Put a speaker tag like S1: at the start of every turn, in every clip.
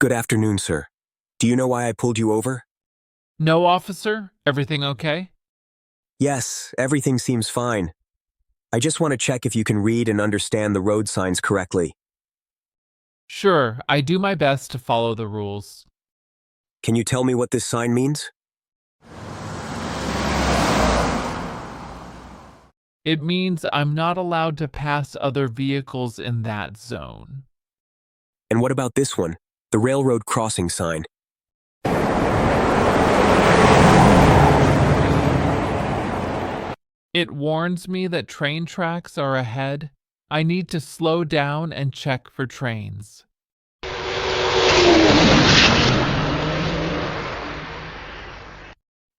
S1: Good afternoon, sir. Do you know why I pulled you over?
S2: No, officer? Everything okay?
S1: Yes, everything seems fine. I just want to check if you can read and understand the road signs correctly.
S2: Sure, I do my best to follow the rules.
S1: Can you tell me what this sign means?
S2: It means I'm not allowed to pass other vehicles in that zone.
S1: And what about this one? The railroad crossing sign.
S2: It warns me that train tracks are ahead. I need to slow down and check for trains.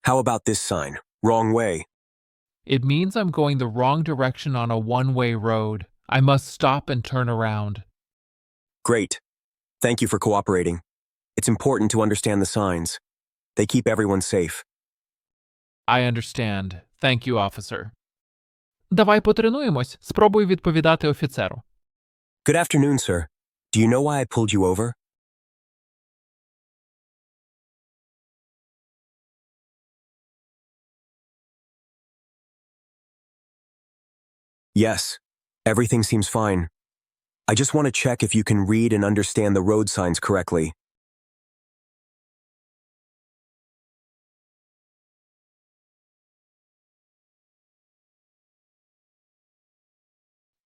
S1: How about this sign? Wrong way.
S2: It means I'm going the wrong direction on a one way road. I must stop and turn around.
S1: Great. Thank you for cooperating. It's important to understand the signs. They keep everyone safe.
S2: I understand. Thank you, officer. Давай потренуємось. Спробуй відповідати офіцеру.
S1: Good afternoon, sir. Do you know why I pulled you over? Yes, everything seems fine. I just want to check if you can read and understand the road signs correctly.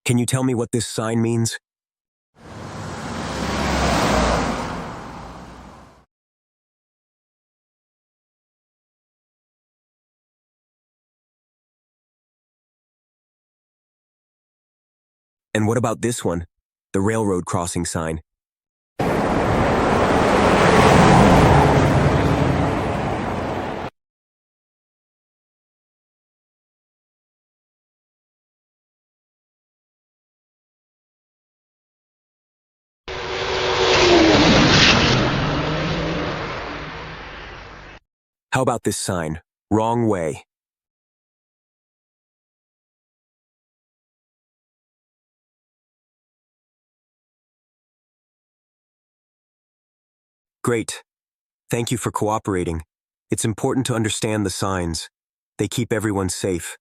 S1: Can you tell me what this sign means? And what about this one? The railroad crossing sign. How about this sign? Wrong way. Great. Thank you for cooperating. It's important to understand the signs. They keep everyone safe.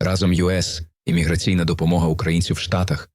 S3: Разом ЮС імміграційна допомога українців в Штатах